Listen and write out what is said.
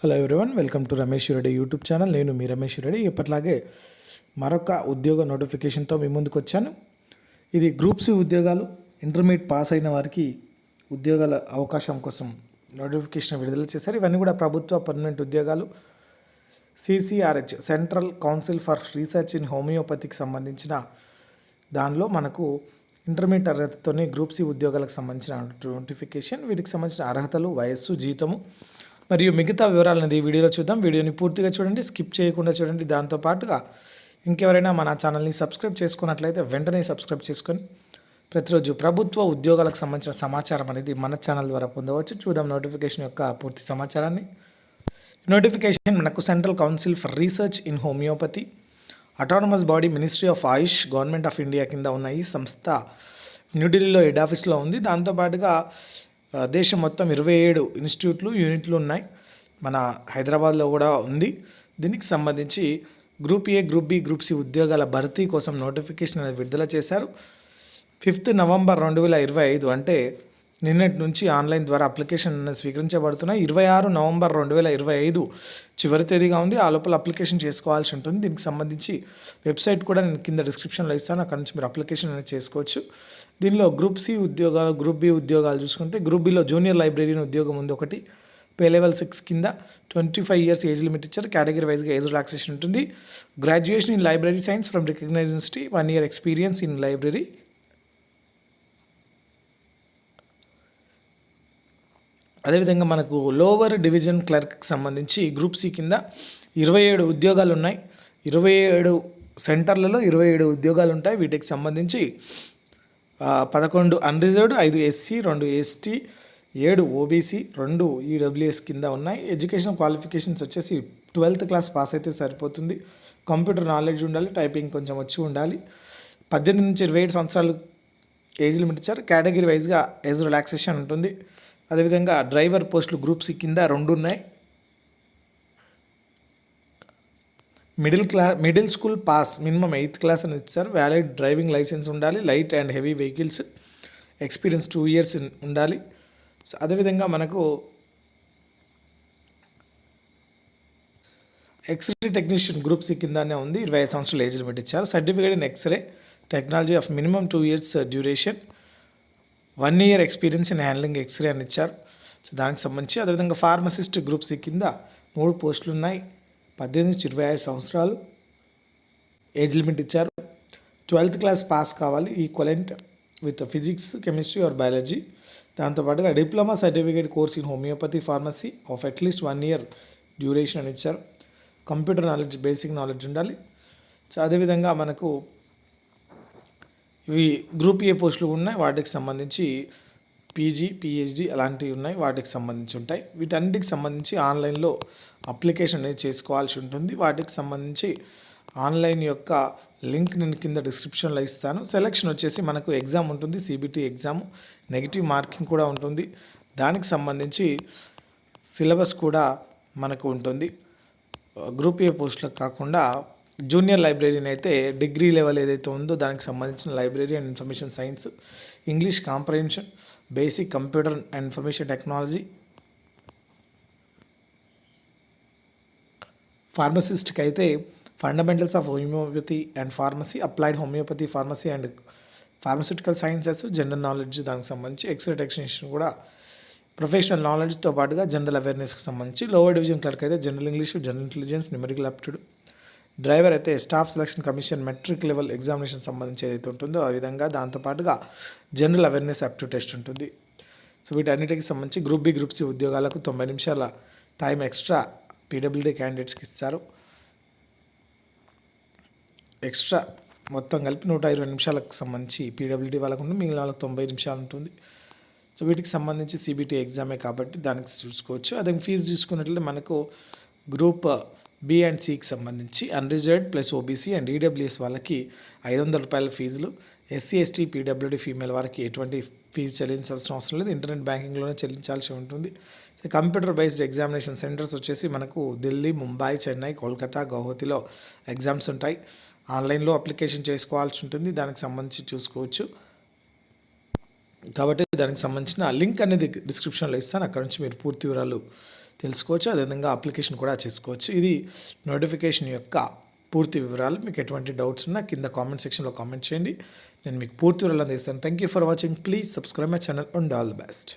Hello everyone welcome to Ramesh Reddy YouTube channel నేను మీ రమేష్ రెడ్డి ఎప్పటిలాగే మరొక ఉద్యోగ నోటిఫికేషన్తో మీ ముందుకు వచ్చాను. ఇది గ్రూప్ సి ఉద్యోగాలు. ఇంటర్మీడియట్ పాస్ అయిన వారికి ఉద్యోగాల అవకాశం కోసం నోటిఫికేషన్ విడుదల చేశారు. ఇవన్నీ కూడా ప్రభుత్వ పర్మనెంట్ ఉద్యోగాలు. CCRH central council for research in హోమియోపతికి సంబంధించిన దానిలో మనకు ఇంటర్మీడియట్ అర్హతతోనే గ్రూప్ సి ఉద్యోగాలకు సంబంధించిన నోటిఫికేషన్ వీటికి సంబంధించిన అర్హతలు వయస్సు జీతము మరియు మిగతా వివరాలు అనేది వీడియోలో చూద్దాం. వీడియోని పూర్తిగా చూడండి స్కిప్ చేయకుండా చూడండి. దాంతో పాటుగా ఇంకెవరైనా మన ఛానల్ని సబ్స్క్రైబ్ చేసుకున్నట్లయితే వెంటనే సబ్స్క్రైబ్ చేసుకొని ప్రతిరోజు ప్రభుత్వ ఉద్యోగాలకు సంబంధించిన సమాచారం అనేది మన ఛానల్ ద్వారా పొందవచ్చు. చూద్దాం నోటిఫికేషన్ యొక్క పూర్తి సమాచారాన్ని. నోటిఫికేషన్ మనకు central council for research in homoeopathy autonomous body ministry of AYUSH government of India కింద ఉన్న ఈ సంస్థ న్యూఢిల్లీలో హెడ్ ఆఫీస్లో ఉంది. దాంతోపాటుగా దేశం మొత్తం ఇరవై ఏడు ఇన్స్టిట్యూట్లు యూనిట్లు ఉన్నాయి. మన హైదరాబాద్లో కూడా ఉంది. దీనికి సంబంధించి group A group B group C ఉద్యోగాల భర్తీ కోసం నోటిఫికేషన్ అనేది విడుదల చేశారు. ఫిఫ్త్ నవంబర్ రెండు వేల ఇరవై ఐదు అంటే నిన్నటి నుంచి ఆన్లైన్ ద్వారా అప్లికేషన్ స్వీకరించబడుతున్న ఇరవై ఆరు నవంబర్ రెండు వేల ఇరవై ఐదు చివరి తేదీగా ఉంది. ఆ లోపల అప్లికేషన్ చేసుకోవాల్సి ఉంటుంది. దీనికి సంబంధించి వెబ్సైట్ కూడా నేను కింద డిస్క్రిప్షన్లో ఇస్తాను. అక్కడ నుంచి మీరు అప్లికేషన్ అనేది చేసుకోవచ్చు. దీనిలో గ్రూప్ సి ఉద్యోగాలు గ్రూప్ బి ఉద్యోగాలు చూసుకుంటే గ్రూప్ బిలో జూనియర్ లైబ్రరీని ఉద్యోగం ఉంది ఒకటి. పే లెవెల్ సిక్స్ కింద twenty five years age limit ఇచ్చారు. కేటగిరీ వైజ్గా ఏజ్ రిలాక్సేషన్ ఉంటుంది. Graduation in library science from recognise university one year experience in library. అదేవిధంగా మనకు లోవర్ డివిజన్ క్లర్క్కి సంబంధించి గ్రూప్ సి కింద ఇరవై ఏడు ఉద్యోగాలు ఉన్నాయి ఇరవై ఏడు సెంటర్లలో ఇరవై ఏడు ఉద్యోగాలు ఉంటాయి వీటికి సంబంధించి పదకొండు అన్రిజర్వ్డ్ ఐదు ఎస్సీ రెండు ఎస్టీ ఏడు ఓబీసీ రెండు ఈడబ్ల్యూఎస్ కింద ఉన్నాయి. ఎడ్యుకేషన్ క్వాలిఫికేషన్స్ వచ్చేసి ట్వెల్త్ క్లాస్ పాస్ అయితే సరిపోతుంది. కంప్యూటర్ నాలెడ్జ్ ఉండాలి టైపింగ్ కొంచెం వచ్చి ఉండాలి. పద్దెనిమిది నుంచి ఇరవై ఏడు సంవత్సరాలు ఏజ్ లిమిట్ ఇచ్చారు. కేటగిరీ వైజ్గా ఏజ్ రిలాక్సేషన్ ఉంటుంది. అదేవిధంగా డ్రైవర్ పోస్టులు గ్రూప్స్ కింద రెండు ఉన్నాయి middle class middle school pass minimum eighth class అని ఇచ్చారు. వ్యాలిడ్ డ్రైవింగ్ లైసెన్స్ ఉండాలి light and heavy vehicles experience two years ఉండాలి. అదేవిధంగా మనకు ఎక్స్రే టెక్నీషియన్ గ్రూప్ సి కిందనే ఉంది. ఇరవై ఐదు సంవత్సరాలు ఏజ్ లిమిట్ ఇచ్చారు. Certificate in X-ray technology of minimum two years duration one year experience in handling X-ray అని ఇచ్చారు. సో దానికి సంబంధించి అదేవిధంగా ఫార్మసిస్ట్ గ్రూప్ సి కింద మూడు పోస్టులు ఉన్నాయి. పద్దెనిమిది నుంచి ఇరవై ఐదు సంవత్సరాలు ఏజ్ లిమిట్ ఇచ్చారు. ట్వెల్త్ క్లాస్ పాస్ కావాలి. Equivalent with physics chemistry or biology దాంతోపాటుగా diploma certificate course in homoeopathy pharmacy of at least one year duration అని ఇచ్చారు. కంప్యూటర్ నాలెడ్జ్ బేసిక్ నాలెడ్జ్ ఉండాలి. సో అదేవిధంగా మనకు ఇవి గ్రూప్ ఏ పోస్టులు ఉన్నాయి. వాటికి సంబంధించి పీజీ పిహెచ్డి అలాంటివి ఉన్నాయి. వాటికి సంబంధించి ఉంటాయి. వీటన్నిటికి సంబంధించి ఆన్లైన్లో అప్లికేషన్ అనేది చేసుకోవాల్సి ఉంటుంది. వాటికి సంబంధించి ఆన్లైన్ యొక్క లింక్ నేను కింద డిస్క్రిప్షన్లో ఇస్తాను. సెలక్షన్ వచ్చేసి మనకు ఎగ్జామ్ ఉంటుంది. CBT exam. నెగిటివ్ మార్కింగ్ కూడా ఉంటుంది. దానికి సంబంధించి సిలబస్ కూడా మనకు ఉంటుంది. గ్రూప్ ఏ పోస్టులకు కాకుండా జూనియర్ లైబ్రరీని అయితే డిగ్రీ లెవెల్ ఏదైతే ఉందో దానికి సంబంధించిన library and information science English comprehension basic computer and information technology ఫార్మసిస్ట్కి అయితే fundamentals of homoeopathy and pharmacy applied homoeopathy pharmacy and pharmaceutical sciences general knowledge దానికి సంబంధించి ఎక్స్రే టెక్నీషియన్ కూడా ప్రొఫెషనల్ నాలెడ్జ్తో పాటుగా జనరల్ అవేర్నెస్కి సంబంధించి లోవర్ డివిజన్ క్లర్క్ అయితే general English general intelligence numerical aptitude driver అయితే staff selection commission matric level examination సంబంధించి ఏదైతే ఉంటుందో ఆ విధంగా దాంతోపాటుగా జనరల్ అవేర్నెస్ అప్టిట్యూడ్ టెస్ట్ ఉంటుంది. సో వీటన్నిటికి సంబంధించి గ్రూప్ బి గ్రూప్ సి ఉద్యోగాలకు తొంభై నిమిషాల టైం ఎక్స్ట్రా పీడబ్ల్యూడీ క్యాండిడేట్స్కి ఇస్తారు. ఎక్స్ట్రా మొత్తం కలిపి నూట ఇరవై నిమిషాలకు సంబంధించి పీడబ్ల్యూడీ వాళ్ళకు ఉంటుంది. మిగిలిన వాళ్ళకి తొంభై నిమిషాలు ఉంటుంది. సో వీటికి సంబంధించి సిబిటి ఎగ్జామే కాబట్టి దానికి చూసుకోవచ్చు. అదే ఫీజు చూసుకున్నట్లయితే మనకు గ్రూప్ బి అండ్ సికి సంబంధించి unreserved plus OBC and EWS వాళ్ళకి ఐదు వందల రూపాయల ఫీజులు. ఎస్సీ ఎస్టీ పీడబ్ల్యూడీ ఫీమేల్ వారికి ఎటువంటి ఫీజు చెల్లించాల్సిన అవసరం లేదు. ఇంటర్నెట్ బ్యాంకింగ్లోనే చెల్లించాల్సి ఉంటుంది. కంప్యూటర్ బేస్డ్ ఎగ్జామినేషన్ సెంటర్స్ వచ్చేసి మనకు ఢిల్లీ ముంబై చెన్నై కోల్కతా గౌహతిలో ఎగ్జామ్స్ ఉంటాయి. ఆన్లైన్లో అప్లికేషన్ చేసుకోవాల్సి ఉంటుంది. దానికి సంబంధించి చూసుకోవచ్చు. కాబట్టి దానికి సంబంధించిన లింక్ అనేది డిస్క్రిప్షన్లో ఇస్తాను. అక్కడ నుంచి మీరు పూర్తి వివరాలు తెలుసుకోవచ్చు అదేవిధంగా అప్లికేషన్ కూడా చేసుకోవచ్చు. ఇది నోటిఫికేషన్ యొక్క పూర్తి వివరాలు. మీకు ఎటువంటి డౌట్స్ ఉన్నా కింద కామెంట్ సెక్షన్లో కామెంట్ చేయండి. నేను మీకు పూర్తి వివరాలు అందిస్తాను. Thank you for watching please subscribe my channel and all the best